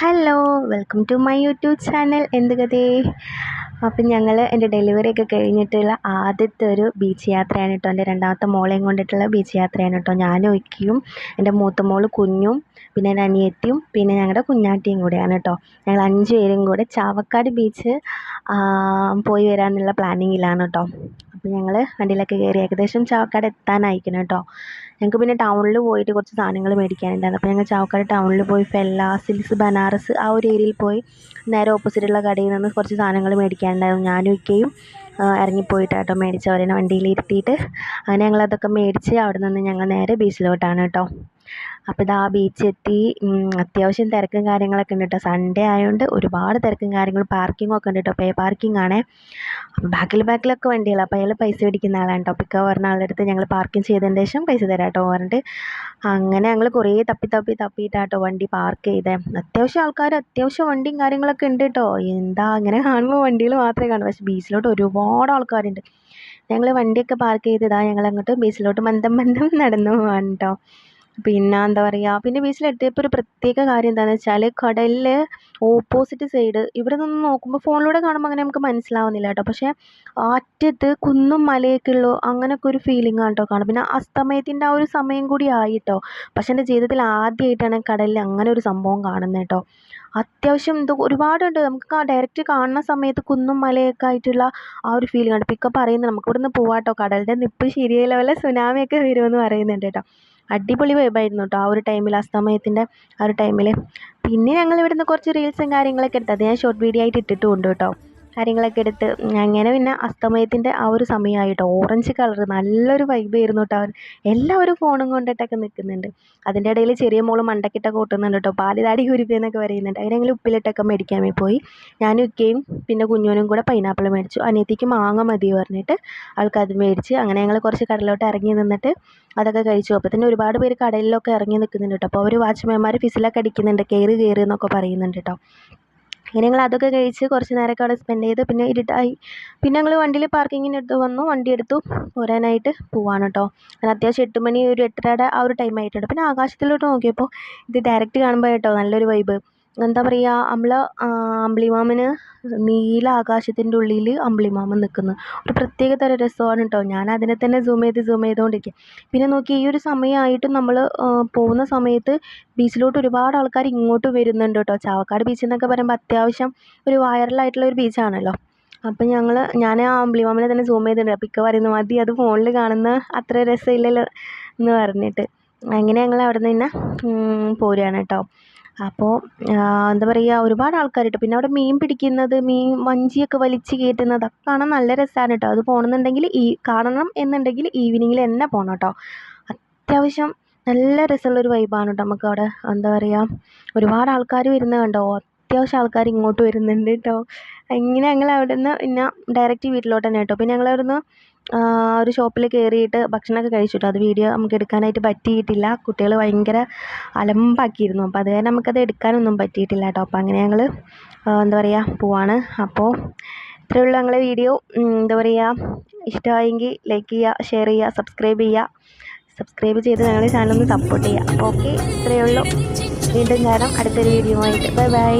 Hello welcome to my YouTube channel എന്ത് കഥേ? അപ്പം ഞങ്ങൾ എന്റെ ഡെലിവറി ഒക്കെ കഴിഞ്ഞിട്ടുള്ള ആദ്യത്തെ ഒരു ബീച്ച് യാത്രയാണ് കേട്ടോ. എന്റെ രണ്ടാമത്തെ മോളെയും കൊണ്ടിട്ടുള്ള ബീച്ച് യാത്രയാണ് കേട്ടോ. ഞാനും ഒക്കെയും എന്റെ മൂത്ത മോൾ കുഞ്ഞും പിന്നെ എന്റെ അനിയത്തിയും പിന്നെ ഞങ്ങളുടെ കുഞ്ഞാട്ടിയും കൂടെയാണ് കേട്ടോ. ഞങ്ങൾ അഞ്ച് പേരും കൂടെ ചാവക്കാട് ബീച്ച് പോയി വരാനുള്ള പ്ലാനിങ്ങിലാണ് കേട്ടോ. അപ്പോൾ ഞങ്ങൾ വണ്ടിയിലൊക്കെ കയറി ഏകദേശം ചാവക്കാട് എത്താനായിരിക്കണം കേട്ടോ. ഞങ്ങൾക്ക് പിന്നെ ടൗണിൽ പോയിട്ട് കുറച്ച് സാധനങ്ങൾ മേടിക്കാനുണ്ടായിരുന്നു. അപ്പോൾ ഞങ്ങൾ ചാവക്കാട് ടൗണിൽ പോയി ഫെല്ല സിൽസ് ബനാറസ് ആ ഒരു ഏരിയയിൽ പോയി നേരെ ഓപ്പോസിറ്റുള്ള കടയിൽ നിന്ന് കുറച്ച് സാധനങ്ങൾ മേടിക്കാനുണ്ടായിരുന്നു. ഞാനും ഇക്കയും ഇറങ്ങിപ്പോയിട്ടാട്ടോ മേടിച്ച് അവരെ വണ്ടിയിൽ ഇരുത്തിയിട്ട് അങ്ങനെ ഞങ്ങളതൊക്കെ മേടിച്ച് അവിടെ നിന്ന് ഞങ്ങൾ നേരെ ബീച്ചിലോട്ടാണ് കേട്ടോ. അപ്പോൾ ഇതാ ബീച്ചെത്തി അത്യാവശ്യം തിരക്കും കാര്യങ്ങളൊക്കെ ഉണ്ട് കേട്ടോ സൺഡേ ആയതുകൊണ്ട് ഒരുപാട് തിരക്കും കാര്യങ്ങളും പാർക്കിങ്ങും ഒക്കെ ഉണ്ട് കേട്ടോ പേ പാർക്കിംഗ് ആണേ. ബാക്കിൽ ബാക്കിലൊക്കെ വണ്ടികളാണ് അപ്പോൾ അയാൾ പൈസ പിടിക്കുന്ന ആളാണ് കേട്ടോ പിക്ക പറഞ്ഞ ആളുടെ അടുത്ത് ഞങ്ങൾ പാർക്കിംഗ് ചെയ്തതിന് ശേഷം പൈസ തരാം കേട്ടോ പറഞ്ഞിട്ട്. അങ്ങനെ ഞങ്ങൾ കുറേ തപ്പി തപ്പി തപ്പിയിട്ടാട്ടോ വണ്ടി പാർക്ക് ചെയ്തേ. അത്യാവശ്യം ആൾക്കാർ അത്യാവശ്യം വണ്ടിയും കാര്യങ്ങളൊക്കെ ഉണ്ട് കേട്ടോ എന്താ അങ്ങനെ കാണുമ്പോൾ വണ്ടികൾ മാത്രമേ കാണൂ. പക്ഷേ ബീച്ചിലോട്ട് ഒരുപാട് ആൾക്കാരുണ്ട്. ഞങ്ങൾ വണ്ടിയൊക്കെ പാർക്ക് ചെയ്ത് ഇതാ ഞങ്ങൾ അങ്ങോട്ട് ബീച്ചിലോട്ട് മന്ദം മന്ദം നടന്നു പോകാൻ കേട്ടോ പിന്നെ എന്താ പറയുക പിന്നെ ബീച്ചിലെത്തിയപ്പോൾ ഒരു പ്രത്യേക കാര്യം എന്താണെന്ന് വെച്ചാൽ കടലിൽ ഓപ്പോസിറ്റ് സൈഡ് ഇവിടെ നിന്ന് നോക്കുമ്പോൾ ഫോണിലൂടെ കാണുമ്പോൾ അങ്ങനെ നമുക്ക് മനസ്സിലാവുന്നില്ല കേട്ടോ. പക്ഷേ അറ്റത്ത് കുന്നും മലയൊക്കെ ഉള്ളു അങ്ങനെയൊക്കെ ഒരു ആണ് കേട്ടോ കാണും പിന്നെ അസ്തമയത്തിന്റെ ആ ഒരു സമയം കൂടി ആയി കേട്ടോ പക്ഷേ എന്റെ ജീവിതത്തിൽ ആദ്യമായിട്ടാണ് കടലിൽ അങ്ങനെ ഒരു സംഭവം കാണുന്നത് കേട്ടോ. അത്യാവശ്യം ഇത് ഒരുപാടുണ്ട്. നമുക്ക് ഡയറക്റ്റ് കാണുന്ന സമയത്ത് കുന്നും മലയൊക്കെ ആയിട്ടുള്ള ആ ഒരു ഫീലിംഗ് ആണ്. പിക്കപ്പ് പറയുന്നത് നമുക്ക് ഇവിടുന്ന് പോവാട്ടോ. കടലിന്റെ നിപ്പ് ശരിയായില്ല വല്ല സുനാമിയൊക്കെ വരുമെന്ന് പറയുന്നുണ്ട് കേട്ടോ. അടിപൊളി വൈബായിരുന്നു കേട്ടോ ആ ഒരു ടൈമിൽ ആ സമയത്തിന്റെ ആ ഒരു ടൈമിൽ പിന്നെ ഞങ്ങൾ ഇവിടുന്ന് കുറച്ച് റീൽസും കാര്യങ്ങളൊക്കെ എടുത്ത് ഞാൻ ഷോർട്ട് വീഡിയോ ആയിട്ട് ഇട്ടിട്ടുമുണ്ട് കേട്ടോ കാര്യങ്ങളൊക്കെ എടുത്ത് അങ്ങനെ പിന്നെ അസ്തമയത്തിന്റെ ആ ഒരു സമയമായി കേട്ടോ ഓറഞ്ച് കളർ നല്ലൊരു വൈബ് ആയിരുന്നു കേട്ടോ എല്ലാവരും ഫോണും കൊണ്ടിട്ടൊക്കെ നിൽക്കുന്നുണ്ട്. അതിന്റെ ഇടയിൽ ചെറിയ മോൾ മണ്ടക്കിട്ടൊക്കെ കൂട്ടുന്നുണ്ട് കേട്ടോ പാലിതാടി കുരുപ്പിയെന്നൊക്കെ പറയുന്നുണ്ട്. അതിനെങ്കിലും ഉപ്പിലിട്ടൊക്കെ മേടിക്കാൻ പോയി. ഞാനും ഇക്കയും പിന്നെ കുഞ്ഞോനും കൂടെ പൈനാപ്പിൾ മേടിച്ചു. അനിയത്തിക്ക് മാങ്ങ മതി പറഞ്ഞിട്ട് ആൾക്ക് മേടിച്ച് അങ്ങനെ ഞങ്ങൾ കുറച്ച് കടലോട്ട് ഇറങ്ങി നിന്നിട്ട് അതൊക്കെ കഴിച്ചു. അപ്പോൾ തന്നെ ഒരുപാട് പേര് കടലിലൊക്കെ ഇറങ്ങി നിൽക്കുന്നുണ്ട് കേട്ടോ അപ്പോൾ അവർ വാച്ച്മാൻമാർ ഫിസിലൊക്കെ അടിക്കുന്നുണ്ട്. കയറി കയറി എന്നൊക്കെ പറയുന്നുണ്ട് കേട്ടോ അങ്ങനെ ഞങ്ങൾ അതൊക്കെ കഴിച്ച് കുറച്ച് നേരമൊക്കെ അവിടെ സ്പെൻഡ് ചെയ്ത് പിന്നെ ഇരുട്ടായി. പിന്നെ ഞങ്ങൾ വണ്ടിയിൽ പാർക്കിങ്ങിന്റെ അടുത്ത് വന്നു. വണ്ടി എടുത്തു. പോരാനായിട്ട് പോവാണ് കേട്ടോ. അങ്ങനെ അത്യാവശ്യം എട്ട് മണി ഒരു എട്ടരയുടെ ആ ഒരു ടൈം ആയിട്ടുണ്ട്. പിന്നെ ആകാശത്തിലോട്ട് നോക്കിയപ്പോൾ ഇത് ഡയറക്റ്റ് കാണുമ്പോൾ കേട്ടോ നല്ലൊരു വൈബ് എന്താ പറയുക നമ്മൾ അമ്പിളിമാമന് നീല ആകാശത്തിന്റെ ഉള്ളിൽ അമ്പിളിമാമൻ നിൽക്കുന്നു. ഒരു പ്രത്യേക തരം രസമാണ് കേട്ടോ ഞാൻ അതിനെ തന്നെ സൂം ചെയ്ത് സൂം ചെയ്തുകൊണ്ടിരിക്കും പിന്നെ നോക്കി ഈ ഒരു സമയമായിട്ട് നമ്മൾ പോകുന്ന സമയത്ത് ബീച്ചിലോട്ട് ഒരുപാട് ആൾക്കാർ ഇങ്ങോട്ട് വരുന്നുണ്ട് കേട്ടോ ചാവക്കാട് ബീച്ച് എന്നൊക്കെ പറയുമ്പോൾ അത്യാവശ്യം ഒരു വൈറലായിട്ടുള്ള ഒരു ബീച്ചാണല്ലോ അപ്പം ഞങ്ങൾ ഞാൻ ആ അമ്പിളിമാമനെ തന്നെ സൂം ചെയ്തിട്ടുണ്ട്. അപ്പം ഇക്ക പറയുന്നു മതി അത് ഫോണിൽ കാണുന്ന അത്ര രസമില്ലല്ലോ എന്ന് പറഞ്ഞിട്ട്. അങ്ങനെ ഞങ്ങൾ അവിടെ നിന്ന് പോരുകയാണ് കേട്ടോ അപ്പോൾ എന്താ പറയുക ഒരുപാട് ആൾക്കാർ കേട്ടോ പിന്നെ അവിടെ മീൻ പിടിക്കുന്നത് മീൻ വഞ്ചിയൊക്കെ വലിച്ച് കയറ്റുന്നത് അതൊക്കെ കാണാൻ നല്ല രസമാണ് കേട്ടോ അത് പോകണമെന്നുണ്ടെങ്കിൽ ഈ കാണണം എന്നുണ്ടെങ്കിൽ ഈവനിങ്ങിൽ തന്നെ പോകണം കേട്ടോ അത്യാവശ്യം നല്ല രസമുള്ളൊരു വൈബാണ് കേട്ടോ നമുക്ക് അവിടെ എന്താ പറയുക ഒരുപാട് ആൾക്കാർ വരുന്നത് കണ്ടോ? അത്യാവശ്യം ആൾക്കാർ ഇങ്ങോട്ട് വരുന്നുണ്ട് കേട്ടോ ഇങ്ങനെ ഞങ്ങൾ അവിടെ നിന്ന് പിന്നെ ഡയറക്റ്റ് വീട്ടിലോട്ട് തന്നെ കേട്ടോ പിന്നെ ഞങ്ങൾ അവിടെ നിന്ന് ഒരു ഷോപ്പിൽ കയറിയിട്ട് ഭക്ഷണമൊക്കെ കഴിച്ചു കേട്ടോ അത് വീഡിയോ നമുക്ക് എടുക്കാനായിട്ട് പറ്റിയിട്ടില്ല. കുട്ടികൾ ഭയങ്കര അലമ്പാക്കിയിരുന്നു. അപ്പോൾ അത് കാരണം നമുക്കത് എടുക്കാനൊന്നും പറ്റിയിട്ടില്ല കേട്ടോ അപ്പോൾ അങ്ങനെ ഞങ്ങൾ എന്താ പറയുക പോവാണ്. അപ്പോൾ ഇത്രയേ ഉള്ളൂ ഞങ്ങളെ വീഡിയോ എന്താ പറയുക ഇഷ്ടമായെങ്കിൽ ലൈക്ക് ചെയ്യുക ഷെയർ ചെയ്യുക സബ്സ്ക്രൈബ് ചെയ്യുക സബ്സ്ക്രൈബ് ചെയ്ത് ഞങ്ങളുടെ ചാനൽ ഒന്ന് സപ്പോർട്ട് ചെയ്യുക അപ്പോൾ ഓക്കെ ഇത്രയേ ഉള്ളൂ വീണ്ടും കാണാം. അടുത്തൊരു വീഡിയോ ആയിട്ട് ബൈ ബൈ